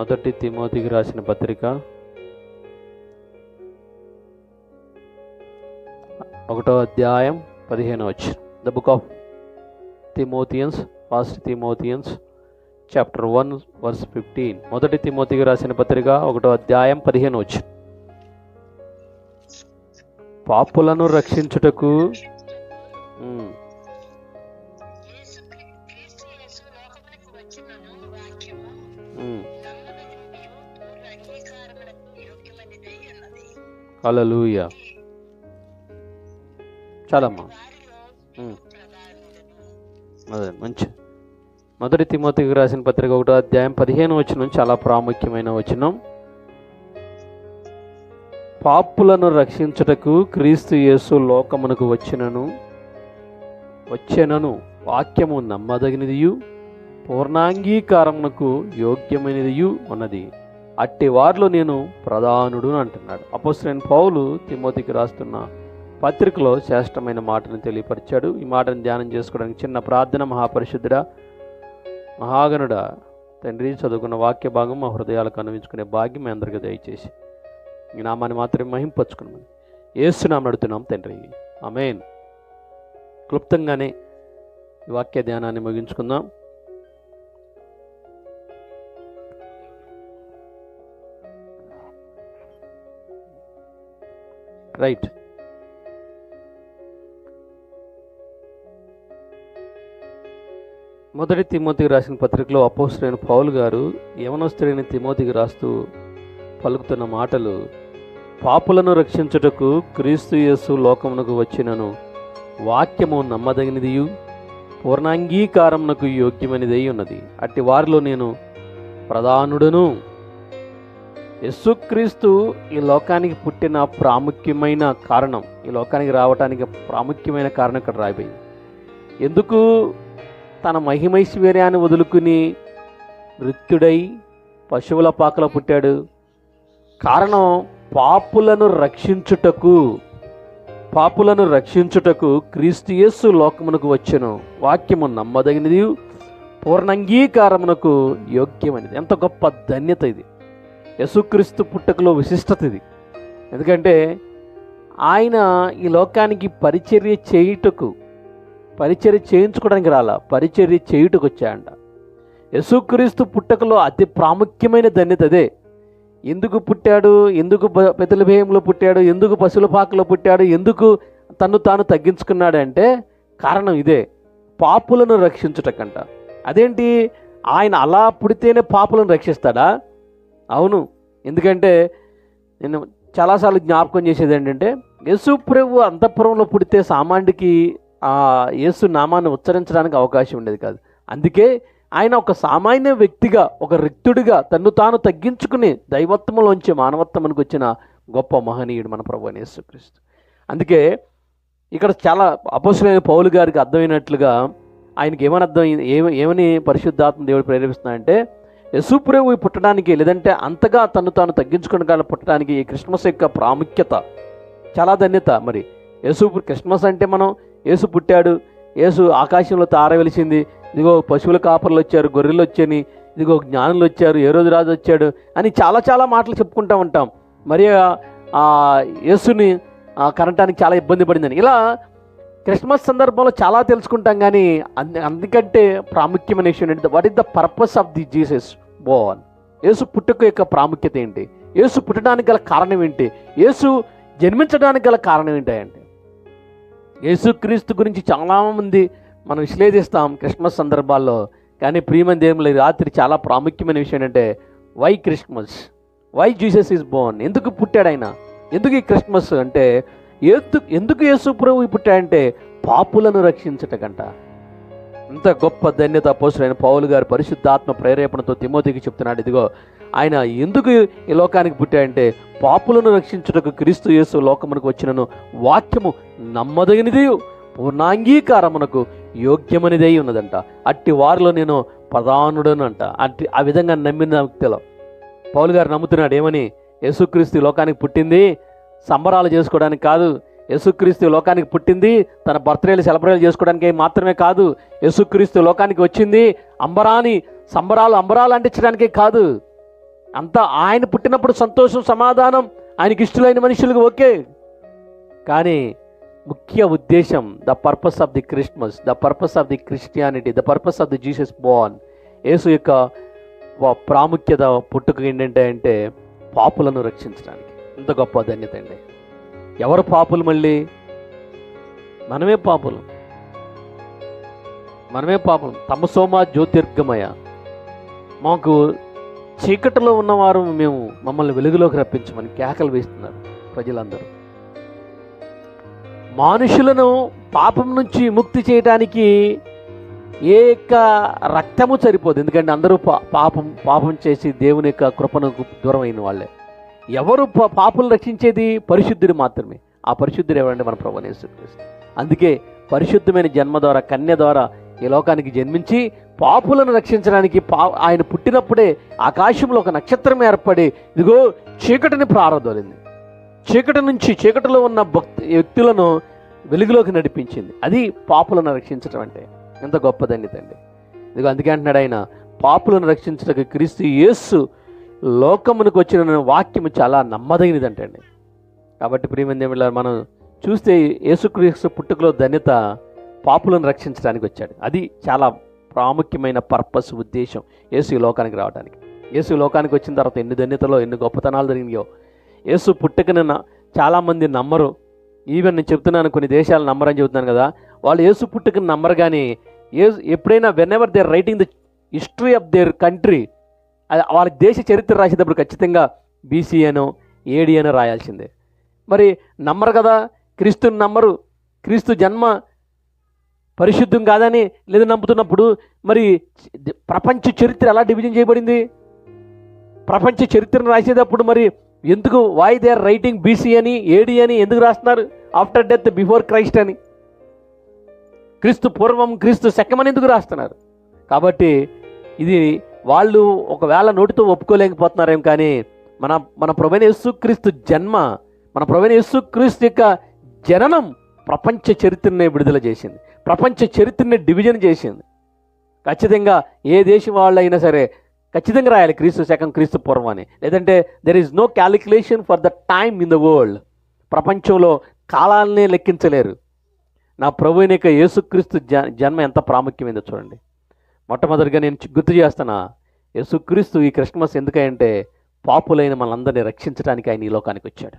మొదటి తిమోతికి రాసిన పత్రిక ఒకటో అధ్యాయం పదిహేను వచ్చి the book of Timothians first Timothians chapter one verse fifteen మొదటి తిమోతికి రాసిన పత్రిక ఒకటో అధ్యాయం పదిహేను వచ్చి పాపులను రక్షించుటకు అలలుయ చాలమ్మా. అదే మంచి. మొదటి తిమోతికి రాసిన పత్రిక ఒకటో అధ్యాయం పదిహేను వచనం చాలా ప్రాముఖ్యమైన వచనం. పాపులను రక్షించుటకు క్రీస్తు యేసు లోకమునకు వచ్చినను. వచ్చెనను. వాక్యము నమ్మదగినదియు పూర్ణాంగీకారమునకు యోగ్యమైనదియు ఉన్నది. అట్టి వారిలో నేను ప్రధానుడు అంటున్నాడు. అపోస్టైన్ పౌలు తిమోతికి రాస్తున్న పత్రికలో శ్రేష్టమైన మాటను తెలియపరిచాడు. ఈ మాటను ధ్యానం చేసుకోవడానికి చిన్న ప్రార్థన మహాపరిశుద్ధుడా మహాగనుడా తండ్రి చదువుకున్న వాక్య భాగం మా హృదయాలకు అనువించుకునే భాగ్యం మీ అందరికీ దయచేసి ఈ నామాన్ని మాత్రమే మహింపచ్చుకున్నామని ఏస్తున్నాం నడుతున్నాం తండ్రి. అమేన్ క్లుప్తంగానే ఈ వాక్య ధ్యానాన్ని ముగించుకుందాం. రైట్. మొదటి తిమోతికి రాసిన పత్రికలో అపోస్తులైన పౌలు గారు యవనస్తుడైన తిమోతికి రాస్తూ పలుకుతున్న మాటలు పాపులను రక్షించుటకు క్రీస్తు యేసు లోకమునకు వచ్చినను వాక్యము నమ్మదగినదియు పూర్ణాంగీకారమునకు యోగ్యమైనదై ఉన్నది. అట్టి వారిలో నేను ప్రధానుడను. యేసుక్రీస్తు ఈ లోకానికి పుట్టిన ప్రాముఖ్యమైన కారణం ఈ లోకానికి రావటానికి ప్రాముఖ్యమైన కారణం ఇక్కడ రాయిపోయింది ఎందుకు? తన మహిమైశ్వర్యాన్ని వదులుకుని వృత్తుడై పశువుల పాకలో పుట్టాడు. కారణం పాపులను రక్షించుటకు పాపులను రక్షించుటకు క్రీస్తుయేసు లోకమునకు వచ్చెను. వాక్యము నమ్మదగినది పూర్ణంగీకారమునకు యోగ్యమైనది. ఎంత గొప్ప ధన్యత ఇది. యేసుక్రీస్తు పుట్టకలో విశిష్టత ఇది. ఎందుకంటే ఆయన ఈ లోకానికి పరిచర్య చేయుటకు పరిచర్య చేయించుకోవడానికి రాలా పరిచర్య చేయుటకు వచ్చాయంట యసుక్రీస్తు పుట్టకలో అతి ప్రాముఖ్యమైన ధన్యత అదే. ఎందుకు పుట్టాడు? ఎందుకు పెతలభేయంలో పుట్టాడు? ఎందుకు పశువుల పాకలో పుట్టాడు? ఎందుకు తను తాను తగ్గించుకున్నాడంటే కారణం ఇదే. పాపులను రక్షించుటకంట. అదేంటి? ఆయన అలా పుడితేనే పాపులను రక్షిస్తాడా? అవును. ఎందుకంటే నేను చాలాసార్లు జ్ఞాపకం చేసేది ఏంటంటే యేసు ప్రభు అంతఃపురంలో పుడితే సామాన్యుడికి ఆ యేసు నామాన్ని ఉచ్చరించడానికి అవకాశం ఉండేది కాదు. అందుకే ఆయన ఒక సామాన్య వ్యక్తిగా ఒక రిక్తుడిగా తన్ను తాను తగ్గించుకుని దైవత్వంలోంచి మానవత్వమునికి వచ్చిన గొప్ప మహనీయుడు మన ప్రభు యేసుక్రీస్తు. అందుకే ఇక్కడ చాలా అపోసులైన పౌలు గారికి అర్థమైనట్లుగా ఆయనకి ఏమని అర్థం ఏమని పరిశుద్ధాత్మ దేవుడు ప్రేరేపిస్తున్నాడంటే యశుప్రభు పుట్టడానికి లేదంటే అంతగా తను తాను తగ్గించుకుని పుట్టడానికి ఈ క్రిస్మస్ యొక్క ప్రాముఖ్యత చాలా ధన్యత మరి. యేసు క్రిస్మస్ అంటే మనం యేసు పుట్టాడు యేసు ఆకాశంలో తార వెలిసింది ఇదిగో పశువుల కాపర్లు వచ్చారు గొర్రెలు వచ్చాని ఇదిగో జ్ఞానులు వచ్చారు ఏ రోజు రాజు వచ్చాడు అని చాలా చాలా మాటలు చెప్పుకుంటూ ఉంటాం. మరి ఆ యేసుని ఆ, కనటానికి చాలా ఇబ్బంది పడిందని. ఇలా క్రిస్మస్ సందర్భంలో చాలా తెలుసుకుంటాం కానీ అంద- అందుకంటే ప్రాముఖ్యమైన విషయం ఏంటంటే what is the purpose of the Jesus born. యేసు పుట్టుక యొక్క ప్రాముఖ్యత ఏంటి? యేసు పుట్టడానికి గల కారణం ఏంటి? యేసు జన్మించడానికి గల కారణం ఏంటి అంటే యేసుక్రీస్తు గురించి చాలామంది మనం విశ్లేషిస్తాం క్రిస్మస్ సందర్భాల్లో. కానీ ప్రియమైన లేదు రాత్రి చాలా ప్రాముఖ్యమైన విషయం ఏంటంటే why Christmas why Jesus is born ఎందుకు పుట్టాడు ఆయన? ఎందుకు ఈ క్రిస్మస్? అంటే ఎందుకు ఎందుకు యేసు ప్రభు పుట్టాడంటే పాపులను రక్షించటకంట. ఇంత గొప్ప ధన్యత పోసులైన పౌలు గారి పరిశుద్ధాత్మ ప్రేరేపణతో తిమోతికి చెప్తున్నాడు. ఇదిగో ఆయన ఎందుకు ఈ లోకానికి పుట్టాడంటే పాపులను రక్షించుటకు క్రీస్తు యేసు లోకమునకు వచ్చినను వాక్యము నమ్మదగినది పూర్ణాంగీకారమునకు యోగ్యమనిదై ఉన్నదంట. అట్టి వారిలో నేను ప్రధానుడను అంట అట్టి ఆ విధంగా నమ్మిన వ్యక్తిలో పౌలు గారు నమ్ముతున్నాడు ఏమని? యేసుక్రీస్తు ఈ లోకానికి పుట్టింది సంబరాలు చేసుకోవడానికి కాదు యేసుక్రీస్తు లోకానికి పుట్టింది తన బర్త్డేలు సెలబ్రేట్ చేసుకోవడానికి మాత్రమే కాదు యేసుక్రీస్తు లోకానికి వచ్చింది. అంబరాని సంబరాలు అంబరాలు అంటించడానికే కాదు. అంతా ఆయన పుట్టినప్పుడు సంతోషం సమాధానం ఆయనకి ఇష్టలైన మనుషులకు ఓకే. కానీ ముఖ్య ఉద్దేశం the purpose of the Christmas the purpose of the Christianity the purpose of the Jesus born. యేసు యొక్క ప్రాముఖ్యత పుట్టుక ఏంటంటే అంటే పాపులను రక్షించడానికి. ఇంత గొప్ప ధన్యత అండి. ఎవరు పాపులు మళ్ళీ? మనమే పాపులు. మనమే పాపం తమసోమ జ్యోతిర్గమయ. మాకు చీకటిలో ఉన్నవారు మేము మమ్మల్ని వెలుగులోకి రప్పించమని కేకలు వేస్తున్నారు ప్రజలందరూ. మనుషులను పాపం నుంచి ముక్తి చేయడానికి ఏ యొక్క రక్తము సరిపోదు. ఎందుకంటే అందరూ పా- పాపం పాపం చేసి దేవుని యొక్క కృపణకు దూరం అయిన వాళ్ళే. ఎవరు పా- పాపులు రక్షించేది పరిశుద్ధుడు మాత్రమే. ఆ పరిశుద్ధుడు ఎవరంటే మన ప్రభు యేసుక్రీస్తు. అందుకే పరిశుద్ధమైన జన్మ ద్వారా కన్య ద్వారా ఈ లోకానికి జన్మించి పాపులను రక్షించడానికి పా ఆయన పుట్టినప్పుడే ఆకాశంలో ఒక నక్షత్రం ఏర్పడి ఇదిగో చీకటిని ప్రారంభలింది చీకటి నుంచి చీకటిలో ఉన్న భక్తి వ్యక్తులను వెలుగులోకి నడిపించింది. అది పాపులను రక్షించడం అంటే ఎంత గొప్పదండి తండ్రి ఇదిగో అందుకే అంటున్నాడు ఆయన పాపులను రక్షించడానికి క్రీస్తు యేస్సు లోకమునకు వచ్చిన వాక్యము చాలా నమ్మదగినదంటండి. కాబట్టి ప్రియమంది మనం చూస్తే యేసుక్రీస్తు పుట్టుకలో ధన్యత పాపులను రక్షించడానికి వచ్చాడు. అది చాలా ప్రాముఖ్యమైన పర్పస్ ఉద్దేశం యేసు లోకానికి రావడానికి. యేసు లోకానికి వచ్చిన తర్వాత ఎన్ని ధన్యతలో ఎన్ని గొప్పతనాలు జరిగినాయో. యేసు పుట్టుకని చాలామంది నమ్మరు. ఈవెన్ నేను చెప్తున్నాను కొన్ని దేశాలు నమ్మరని చెబుతున్నాను కదా. వాళ్ళు యేసు పుట్టుకని నమ్మరు కానీ ఏ ఎప్పుడైనా whenever they writing the history of their country వాళ్ళ దేశ చరిత్ర రాసేటప్పుడు ఖచ్చితంగా బీసీ అనో ఏడి అనో రాయాల్సిందే. మరి నమ్మరు కదా? క్రీస్తుని నమ్మరు. క్రీస్తు జన్మ పరిశుద్ధం కాదని లేదా నమ్ముతున్నప్పుడు మరి ప్రపంచ చరిత్ర ఎలా డివిజన్ చేయబడింది? ప్రపంచ చరిత్రను రాసేటప్పుడు మరి ఎందుకు why they are writing BC అని ఏడి అని ఎందుకు రాస్తున్నారు? ఆఫ్టర్ డెత్ బిఫోర్ క్రైస్ట్ అని. క్రీస్తు పూర్వం క్రీస్తు శకమని ఎందుకు రాస్తున్నారు? కాబట్టి ఇది వాళ్ళు ఒకవేళ నోటితో ఒప్పుకోలేకపోతున్నారేం కానీ మన మన ప్రవీణ యేసుక్రీస్తు జన్మ మన ప్రవీణ యేసుక్రీస్తు యొక్క జననం ప్రపంచ చరిత్రనే విడుదల చేసింది. ప్రపంచ చరిత్రని డివిజన్ చేసింది. ఖచ్చితంగా ఏ దేశం వాళ్ళు అయినా సరే ఖచ్చితంగా రాయాలి క్రీస్తు శకం క్రీస్తు పూర్వం అని. లేదంటే there is no calculation for the time in the world ప్రపంచంలో కాలాలనే లెక్కించలేరు. నా ప్రభువుని యొక్క యేసుక్రీస్తు జ జన్మ ఎంత ప్రాముఖ్యమైందో చూడండి. మొట్టమొదటిగా నేను గుర్తు చేస్తున్నా యేసుక్రీస్తు ఈ క్రిస్మస్ ఎందుకంటే పాపులైన మనందరినీ రక్షించడానికి ఆయన ఈ లోకానికి వచ్చాడు